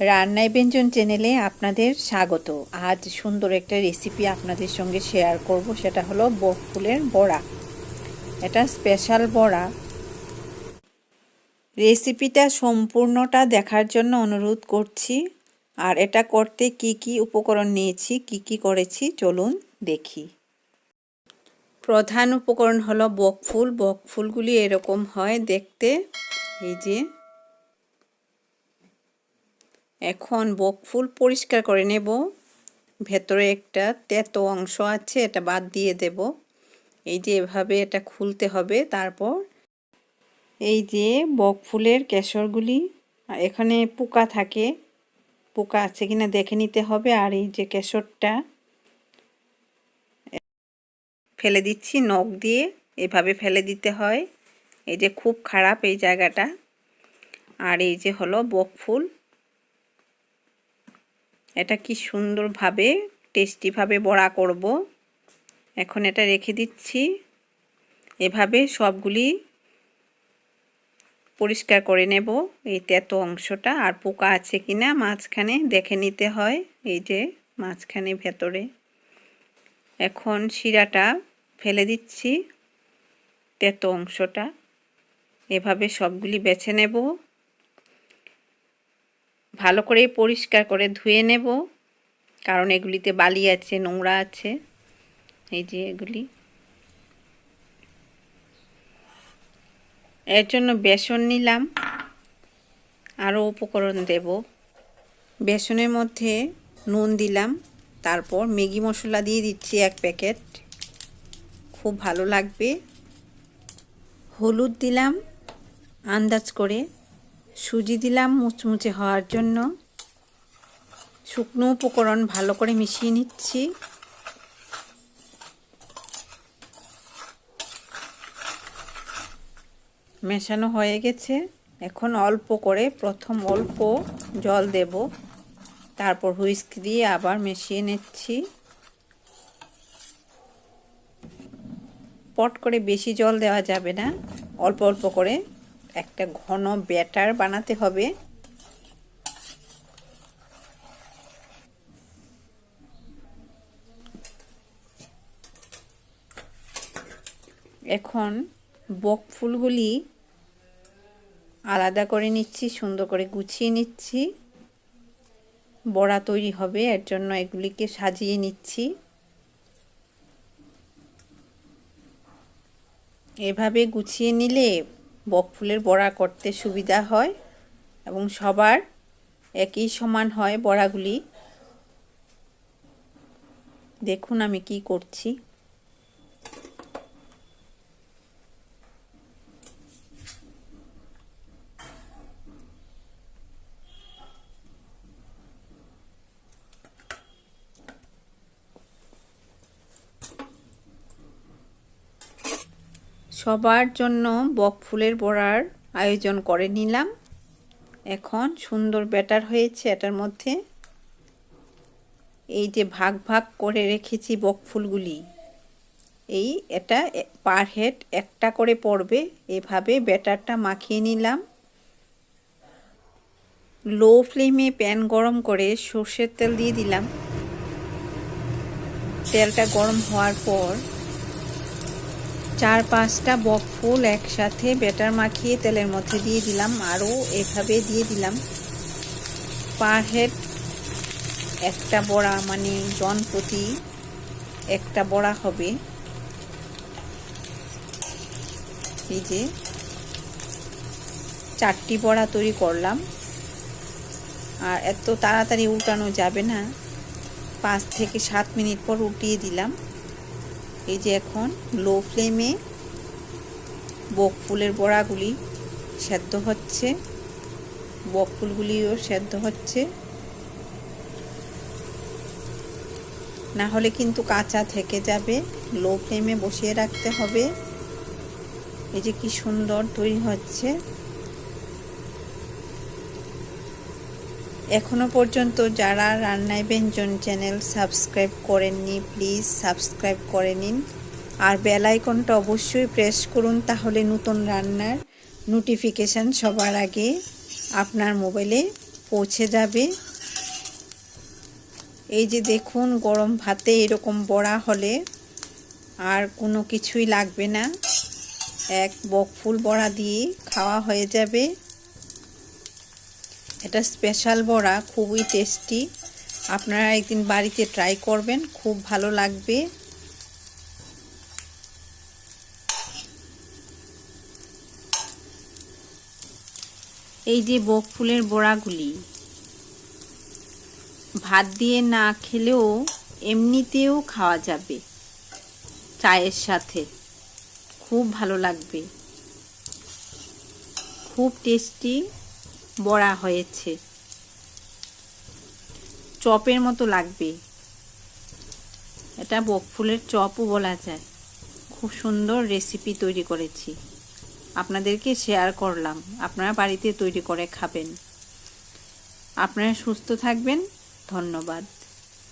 রান্নায় ব্যঞ্জন চ্যানেলে আপনাদের স্বাগত। আজ সুন্দর একটা রেসিপি আপনাদের সঙ্গে শেয়ার করব, সেটা হলো বক ফুলের বড়া। এটা স্পেশাল বড়া। রেসিপিটা সম্পূর্ণটা দেখার জন্য অনুরোধ করছি। আর এটা করতে কি কি উপকরণ নিয়েছি, কি কি করেছি, চলুন দেখি। প্রধান উপকরণ হলো বক ফুল। বক ফুলগুলি এরকম হয় দেখতে। এই যে এখন বক ফুল পরিষ্কার করে নেব। ভেতরে একটা তেতো অংশ আছে, এটা বাদ দিয়ে দেব। এই যে এভাবে এটা খুলতে হবে, তারপর এই যে বক ফুলের কেশরগুলি এখানে পোকা থাকে। পোকা আছে কিনা দেখে নিতে হবে, আর এই যে কেশরটা ফেলে দিচ্ছি নখ দিয়ে, এভাবে ফেলে দিতে হয়। এই যে খুব খারাপ এই জায়গাটা। আর এই যে হলো বক ফুল। এটা কি সুন্দরভাবে, টেস্টিভাবে বড়া করব। এখন এটা রেখে দিচ্ছি। এভাবে সবগুলি পরিষ্কার করে নেব। এই তেতো অংশটা আর পোকা আছে কি না মাঝখানে দেখে নিতে হয়, এই যে মাঝখানে ভেতরে। এখন শিরাটা ফেলে দিচ্ছি, তেতো অংশটা। এভাবে সবগুলি বেছে নেব। ভালো করে পরিষ্কার করে ধুয়ে নেব। কারণ এগুলিতে বালি আছে, নোংরা আছে। এই যে এগুলি। এর জন্য বেসন নিলাম। আরও উপকরণ দেব। বেসনের মধ্যে নুন দিলাম। তারপর ম্যাগি মশলা দিয়ে দিচ্ছি এক প্যাকেট। খুব ভালো লাগবে। হলুদ দিলাম। আন্দাজ করে সুজি দিলাম মুচমুচে হওয়ার জন্য। শুকনো উপকরণ ভালো করে মিশিয়ে নিচ্ছি। মেশানো হয়ে গেছে। এখন অল্প করে প্রথম অল্প জল দেব। তারপর হুইস্ক দিয়ে আবার মিশিয়ে নিচ্ছি। পট করে বেশি জল দেওয়া যাবে না। অল্প অল্প করে একটা ঘন ব্যাটার বানাতে হবে। এখন বক ফুলগুলি আলাদা করে নিচ্ছি, সুন্দর করে গুছিয়ে নিচ্ছি। বড়া তৈরি হবে, এর জন্য এগুলিকে সাজিয়ে নিচ্ছি। এভাবে গুছিয়ে নিলে বক ফুলের বড়া করতে সুবিধা হয় এবং সবার একই সমান হয় বড়াগুলি। দেখুন আমি কি করছি। সবার জন্য বক ফুলের বড়ার আয়োজন করে নিলাম। এখন সুন্দর ব্যাটার হয়েছে এটার মধ্যে। এই যে ভাগ ভাগ করে রেখেছি বক ফুলগুলি, এই এটা পার হেড একটা করে পড়বে। এভাবে ব্যাটারটা মাখিয়ে নিলাম। লো ফ্লেমে প্যান গরম করে সর্ষের তেল দিয়ে দিলাম। তেলটা গরম হওয়ার পর চার পাঁচটা বক ফুল একসাথে বেটার মাখিয়ে তেলের মধ্যে দিয়ে দিলাম, আরও এভাবে দিয়ে দিলাম। পার হেড একটা বড়া মানে জন প্রতি একটা বড়া হবে। এই যে চারটি বড়া তৈরি করলাম। আর এত তাড়াতাড়ি উল্টানো যাবে না। পাঁচ থেকে সাত মিনিট পর উল্টিয়ে দিলাম। এই যে এখন লো ফ্লেমে বক ফুলের বড়াগুলি সেদ্ধ হচ্ছে, বক ফুলগুলিও সেদ্ধ হচ্ছে। না হলে কিন্তু কাঁচা থেকে যাবে লো ফ্লেমে বসিয়ে রাখতে হবে। এই যে কি সুন্দর তৈরি হচ্ছে। এখনও পর্যন্ত যারা রান্নায় ব্যঞ্জন চ্যানেল সাবস্ক্রাইব করেননি, প্লিজ সাবস্ক্রাইব করে নিন। আর বেল আইকনটা অবশ্যই প্রেস করুন তাহলে নতুন রান্নার নোটিফিকেশান সবার আগে আপনার মোবাইলে পৌঁছে যাবে। এই যে দেখুন, গরম ভাতে এরকম বড়া হলে আর কোনো কিছুই লাগবে না। এক বকফুল বড়া দিয়ে খাওয়া হয়ে যাবে। এটা স্পেশাল বড়া, খুবই টেস্টি। আপনারা একদিন বাড়িতে ট্রাই করবেন, খুব ভালো লাগবে। এই যে বকফুলের বড়াগুলি, ভাত দিয়ে না খেলেও এমনিতেও খাওয়া যাবে চায়ের সাথে। খুব ভালো লাগবে। খুব টেস্টি। বড়া হয়েছে। চপের মতো লাগবে। এটা বকফুলের চপও বলা যায়। খুব সুন্দর রেসিপি তৈরি করেছি। আপনাদেরকে শেয়ার করলাম। আপনারা বাড়িতে তৈরি করে খাবেন। আপনারা সুস্থ থাকবেন। ধন্যবাদ।